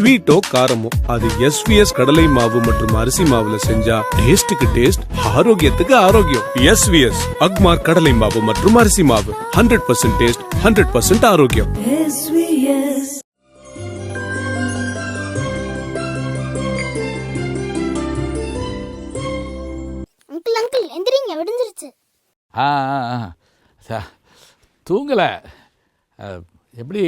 ஸ்வீட்டோ காரமோ அது எஸ்விஎஸ் கடலை மாவு மற்றும் அரிசி மாவுல செஞ்சா டேஸ்டுக்கு டேஸ்ட் ஆரோக்கியத்துக்கு ஆரோக்கியம். எஸ்விஎஸ் அக்மார் கடலை மாவு மற்றும் அரிசி மாவு. Hundred percent taste hundred percent ஆரோக்கியம். SVS. அங்கிள் அங்கிள் எந்திரிங்க விடிஞ்சிருச்சு. ஆ ஆ, தூங்கலை. எப்படி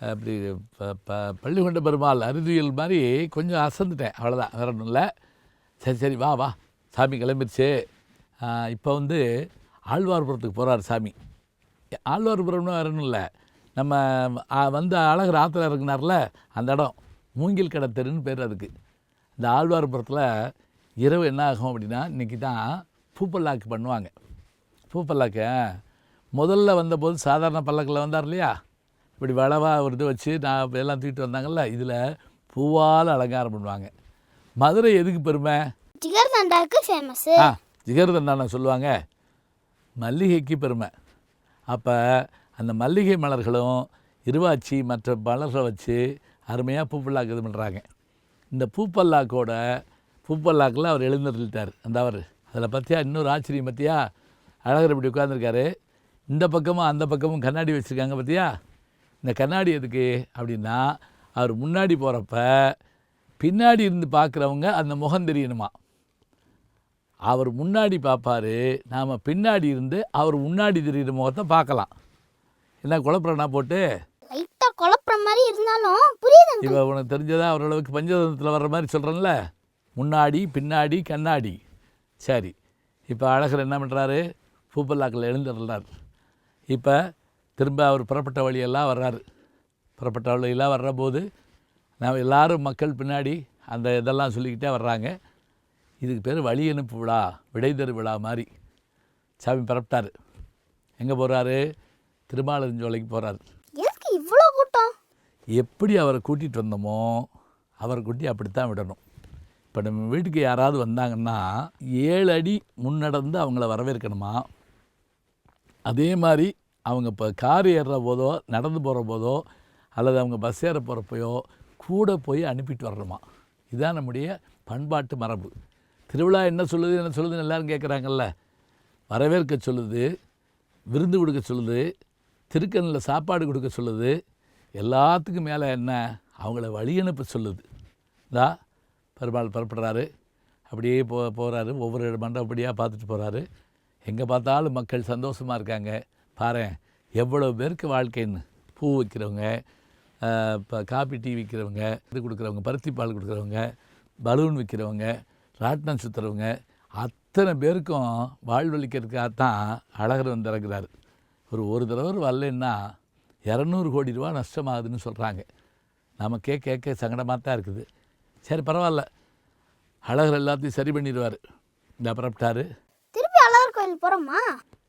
அப்படி ப- ப- பள்ளிகொண்ட பெருமாள் அறுதியல் மாதிரி கொஞ்சம் அசந்துட்டேன். அவ்வளோதான் வேற ஒன்றும் இல்லை. சரி சரி வா வா. சாமி கிளம்பிருச்சு. இப்போ வந்து ஆழ்வார்புரத்துக்கு போகிறார் சாமி. ஆழ்வார்புரம்னு வேற ஒன்றும் இல்லை. நம்ம வந்த வந்து அழகர் ஆற்றுல இறங்கினார்ல அந்த இடம். மூங்கில் கடை தெருன்னு பேர் அதுக்கு. இந்த ஆழ்வார்புரத்தில் இரவு என்ன ஆகும் அப்படின்னா இன்றைக்கி தான் பூப்பல்லாக்கு பண்ணுவாங்க. பூப்பல்லாக்க முதல்ல வந்தபோது சாதாரண பல்லக்கில் வந்தார் இல்லையா? இப்படி வளவாக ஒரு இது வச்சு நான் எல்லாம் தூக்கிட்டு வந்தாங்கல்ல இதில் பூவால் அலங்காரம் பண்ணுவாங்க. மதுரை எதுக்கு பெருமை? ஜிகர் தண்டாக்கு ஃபேமஸ் ஆ ஜிகர்தண்டான சொல்லுவாங்க. மல்லிகைக்கு பெருமை. அப்போ அந்த மல்லிகை மலர்களும் இருவாச்சி மற்ற மலர்களை வச்சு அருமையாக பூப்பல்லாக்கு இது பண்ணுறாங்க இந்த பூப்பல்லாக்கோட பூப்பல்லாக்கில் அவர் எழுந்தருளிட்டார். அந்த அவர். அதில் பார்த்தியா இன்னொரு ஆச்சரியம் பார்த்தியா அழகர் இப்படி உட்காந்துருக்காரு இந்த பக்கமும் அந்த பக்கமும் கண்ணாடி வச்சுருக்காங்க பார்த்தியா இந்த கண்ணாடி எதுக்கு அப்படின்னா அவர் முன்னாடி போகிறப்ப பின்னாடி இருந்து பார்க்குறவங்க அந்த முகம் தெரியணுமா? அவர் முன்னாடி பார்ப்பாரு நாம் பின்னாடி இருந்து அவர் முன்னாடி தெரியுற முகத்தை பார்க்கலாம். என்ன குழப்பறனா போட்டு? லைட்டா குழப்புற மாதிரி இருந்தாலும் புரியுது. இப்போ உனக்கு தெரிஞ்சதா? ஓரளவுக்கு பஞ்சதந்திரத்தில் வர்ற மாதிரி சொல்கிறேன்ல முன்னாடி பின்னாடி கண்ணாடி. சரி. இப்போ அழகர் என்ன பண்ணுறாரு பூப்பல்லாக்கில் எழுந்துடுறார். இப்போ திரும்ப அவர் புறப்பட்ட வழியெல்லாம் வர்றாரு. புறப்பட்ட வழியெல்லாம் வர்ற போது நாம் எல்லாரும் மக்கள் பின்னாடி அந்த இதெல்லாம் சொல்லிக்கிட்டே வர்றாங்க. இதுக்கு பேர் வழி அனுப்பு விழா விடை தரு விழா மாதிரி சாமி புறப்பட்டார். எங்கே போகிறாரு திருமாலஞ்சோலைக்கு போகிறாரு இவ்வளோ கூட்டம்? எப்படி அவரை கூட்டிகிட்டு வந்தோமோ அவரை கூட்டி அப்படித்தான் விடணும். இப்போ நம்ம வீட்டுக்கு யாராவது வந்தாங்கன்னா ஏழு அடி முன்னடந்து அவங்கள வரவேற்கணுமா? அதே மாதிரி அவங்க இப்போ கார் ஏறுற போதோ நடந்து போகிற போதோ அல்லது அவங்க பஸ் ஏற போகிறப்பையோ கூட போய் அனுப்பிட்டு வரணுமா? இதுதான் நம்முடைய பண்பாட்டு மரபு. திருவிழா என்ன சொல்லுது என்ன சொல்லுதுன்னு எல்லாரும் கேட்குறாங்கல்ல வரவேற்க சொல்லுது விருந்து கொடுக்க சொல்லுது திருக்கண்ணில் சாப்பாடு கொடுக்க சொல்லுது. எல்லாத்துக்கும் மேலே என்ன? அவங்கள வழி அனுப்ப சொல்லுது. இதா பெருமாள் புறப்படுறாரு. அப்படியே போ போகிறாரு ஒவ்வொரு மண்டபப்படியாக பார்த்துட்டு போகிறாரு எங்கே பார்த்தாலும் மக்கள் சந்தோஷமாக இருக்காங்க. பாரேன் எவ்வளோ பேருக்கு வாழ்க்கைன்னு. பூ வைக்கிறவங்க இப்போ காப்பி டீ விற்கிறவங்க இது கொடுக்குறவங்க பருத்தி பால் கொடுக்குறவங்க பலூன் விற்கிறவங்க ராட்டினம் சுற்றுறவங்க அத்தனை பேருக்கும் வாழ்வழிக்கிறதுக்காகத்தான் அழகர் வந்து இறங்குறாரு. ஒரு ஒரு தடவை வரலன்னா இரநூறு கோடி ரூபா நஷ்டமாகுதுன்னு சொல்கிறாங்க நமக்கே கேட்க சங்கடமாக தான் இருக்குது. சரி பரவாயில்ல. அழகர் எல்லாத்தையும் சரி பண்ணிடுவார். இந்த புறப்பட்டாரு திருப்பி அழகர் கோயில் போகிறோமா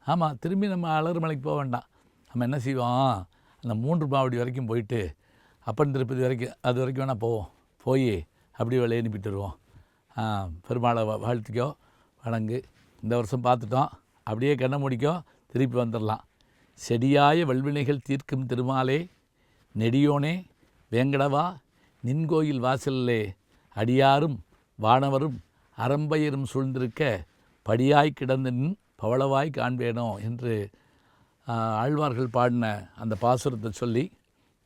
ஆமாம் திரும்பி நம்ம அழகு மலைக்கு போக வேண்டாம். நம்ம என்ன செய்வோம்? அந்த மூன்று மாவடி வரைக்கும் போயிட்டு அப்பன் திருப்பதி வரைக்கும் அது வரைக்கும் வேணால் போவோம். போய் அப்படியே வெளியே அனுப்பிட்டு வருவோம். பெருமாளை வா- வாழ்த்திக்கோ வணங்கு. இந்த வருஷம் பார்த்துட்டோம். அப்படியே கண்ணை முடிக்கோ திருப்பி வந்துடலாம். செடியாய வல்வினைகள் தீர்க்கும் திருமாலே நெடியோனே வேங்கடவா நின்கோயில் வாசலிலே அடியாரும் வானவரும் அறம்பயரும் சூழ்ந்திருக்க படியாய் கிடந்த நின் பவளவாய் காண்பேனோ என்று ஆழ்வார்கள் பாடின அந்த பாசுரத்தை சொல்லி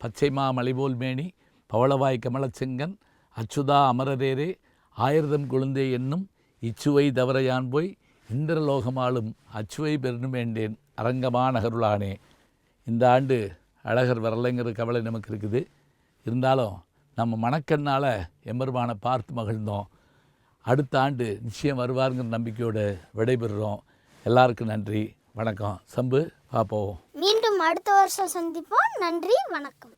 பச்சை மலைபோல் மேனி பவளவாய் கமலச்செங்கன் அச்சுதா அமரரேரே ஆயிரதம் குழுந்தே என்னும் இச்சுவை தவறையான் போய் இந்திரலோகமாலும் அச்சுவை பெருணும் வேண்டேன் அரங்கமா நகருளானே. இந்த ஆண்டு அழகர் வரலைங்கிற கவலை நமக்கு இருக்குது. இருந்தாலும் நம்ம மணக்கண்ணால் எம்பெருமானை பார்த்து மகிழ்ந்தோம். அடுத்த ஆண்டு நிச்சயம் வருவாருங்கிற நம்பிக்கையோடு விடைபெறுகிறோம் எல்லாருக்கும் நன்றி. வணக்கம். சம்பு பார்ப்போம் மீண்டும் அடுத்த வருஷம் சந்திப்போம். நன்றி வணக்கம்.